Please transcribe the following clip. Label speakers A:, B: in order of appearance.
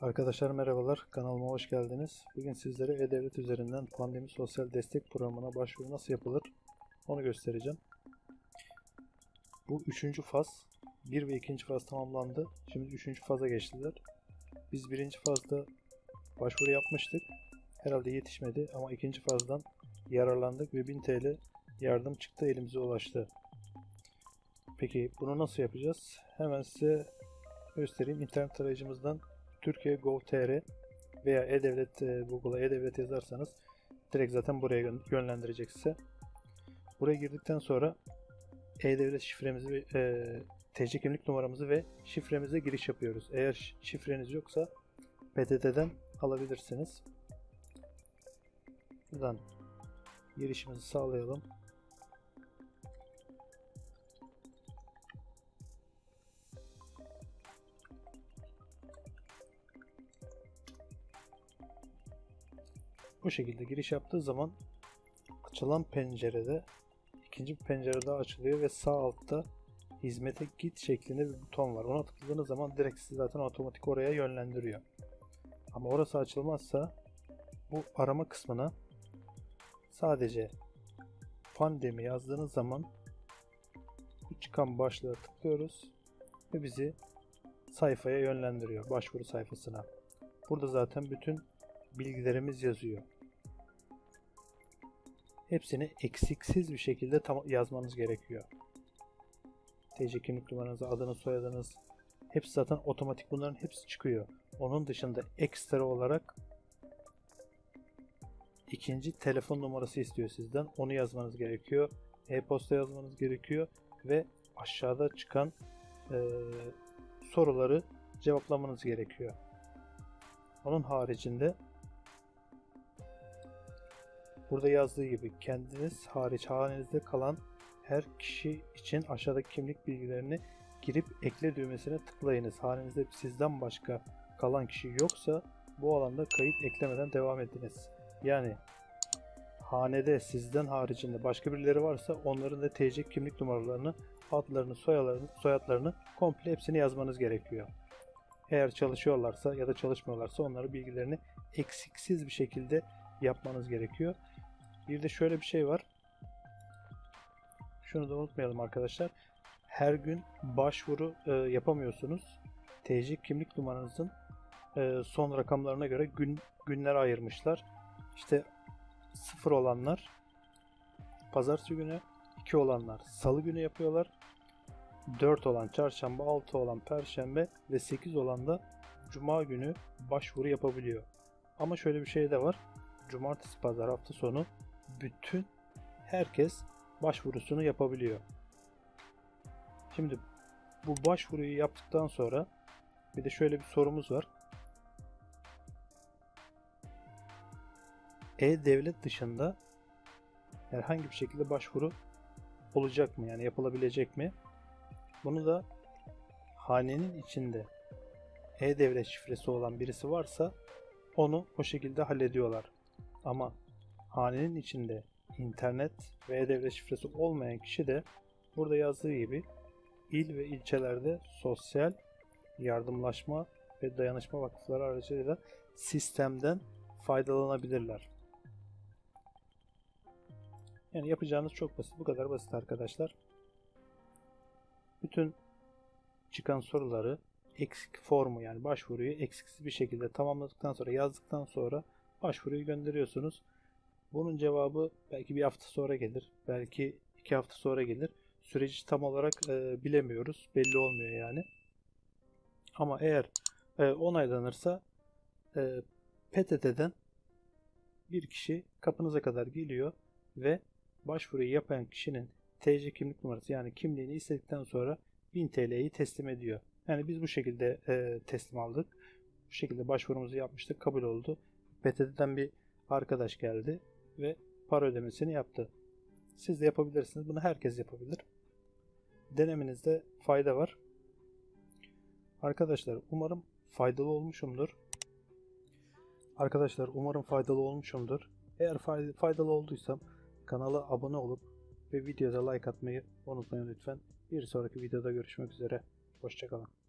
A: Arkadaşlar merhabalar, kanalıma hoş geldiniz. Bugün sizlere E-Devlet üzerinden pandemi sosyal destek programına başvuru nasıl yapılır onu göstereceğim. Bu üçüncü faz, bir ve ikinci faz tamamlandı. Şimdi üçüncü faza geçtiler. Biz birinci fazda başvuru yapmıştık. Herhalde yetişmedi ama ikinci fazdan yararlandık ve 1000 TL yardım çıktı elimize ulaştı. Peki bunu nasıl yapacağız? Hemen size göstereyim. İnternet tarayıcımızdan Türkiye Gov.tr veya E-Devlet e, Google'a E-Devlet yazarsanız direkt zaten buraya yön- yönlendirecek size. Buraya girdikten sonra E-Devlet şifremizi e, TC kimlik numaramızı ve şifremize giriş yapıyoruz. Eğer şifreniz yoksa PTT'den alabilirsiniz. Buradan girişimizi sağlayalım. Bu şekilde giriş yaptığı zaman açılan pencerede ikinci bir pencere daha açılıyor ve sağ altta hizmete git şeklinde bir buton var. Ona tıkladığınız zaman direkt sizi zaten otomatik oraya yönlendiriyor. Ama orası açılmazsa bu arama kısmına sadece pandemi yazdığınız zaman bu çıkan başlığa tıklıyoruz ve bizi sayfaya yönlendiriyor. Başvuru sayfasına. Burada zaten bütün bilgilerimiz yazıyor. Hepsini eksiksiz bir şekilde yazmanız gerekiyor. TC kimlik numaranızı, adını, soyadınız hepsi zaten otomatik bunların hepsi çıkıyor. Onun dışında ekstra olarak ikinci telefon numarası istiyor sizden. Onu yazmanız gerekiyor. E-posta yazmanız gerekiyor ve aşağıda çıkan eee, soruları cevaplamanız gerekiyor. Onun haricinde burada yazdığı gibi kendiniz hariç hanenizde kalan her kişi için aşağıdaki kimlik bilgilerini girip ekle düğmesine tıklayınız. Hanenizde sizden başka kalan kişi yoksa bu alanda kayıt eklemeden devam ediniz. Yani hanede sizden haricinde başka birileri varsa onların da TC kimlik numaralarını, adlarını, soyalarını, soyadlarını komple hepsini yazmanız gerekiyor. Eğer çalışıyorlarsa ya da çalışmıyorlarsa onların bilgilerini eksiksiz bir şekilde yapmanız gerekiyor. Bir de şöyle bir şey var. Şunu da unutmayalım arkadaşlar. Her gün başvuru e, yapamıyorsunuz. TC kimlik numaranızın e, son rakamlarına göre gün günler ayırmışlar. İşte sıfır olanlar pazartesi günü, 2 olanlar salı günü yapıyorlar. 4 olan çarşamba, 6 olan perşembe ve 8 olan da cuma günü başvuru yapabiliyor. Ama şöyle bir şey de var. Cumartesi, pazar hafta sonu bütün herkes başvurusunu yapabiliyor. Şimdi bu başvuruyu yaptıktan sonra bir de şöyle bir sorumuz var. E-Devlet dışında herhangi bir şekilde başvuru olacak mı? Yani yapılabilecek mi? Bunu da hanenin içinde e-devlet şifresi olan birisi varsa onu o şekilde hallediyorlar. Ama hanenin içinde internet ve e-devlet şifresi olmayan kişi de burada yazdığı gibi il ve ilçelerde sosyal yardımlaşma ve dayanışma vakıfları aracılığıyla sistemden faydalanabilirler. Yani yapacağınız çok basit. Bu kadar basit arkadaşlar. Bütün çıkan soruları eksik formu yani başvuruyu eksiksiz bir şekilde tamamladıktan sonra yazdıktan sonra başvuruyu gönderiyorsunuz. Bunun cevabı belki bir hafta sonra gelir. Belki iki hafta sonra gelir. Süreci tam olarak e, bilemiyoruz. Belli olmuyor yani. Ama eğer e, onaylanırsa e, PTT'den bir kişi kapınıza kadar geliyor ve başvuruyu yapan kişinin TC kimlik numarası yani kimliğini istedikten sonra 1000 TL'yi teslim ediyor. Yani biz bu şekilde e, teslim aldık. Bu şekilde başvurumuzu yapmıştık. Kabul oldu. PTT'den bir arkadaş geldi ve para ödemesini yaptı. Siz de yapabilirsiniz. Bunu herkes yapabilir. Denemenizde fayda var. Arkadaşlar umarım faydalı olmuşumdur. Arkadaşlar umarım faydalı olmuşumdur. Eğer fay- faydalı olduysam kanala abone olup ve videoda like atmayı unutmayın lütfen. Bir sonraki videoda görüşmek üzere. Hoşçakalın.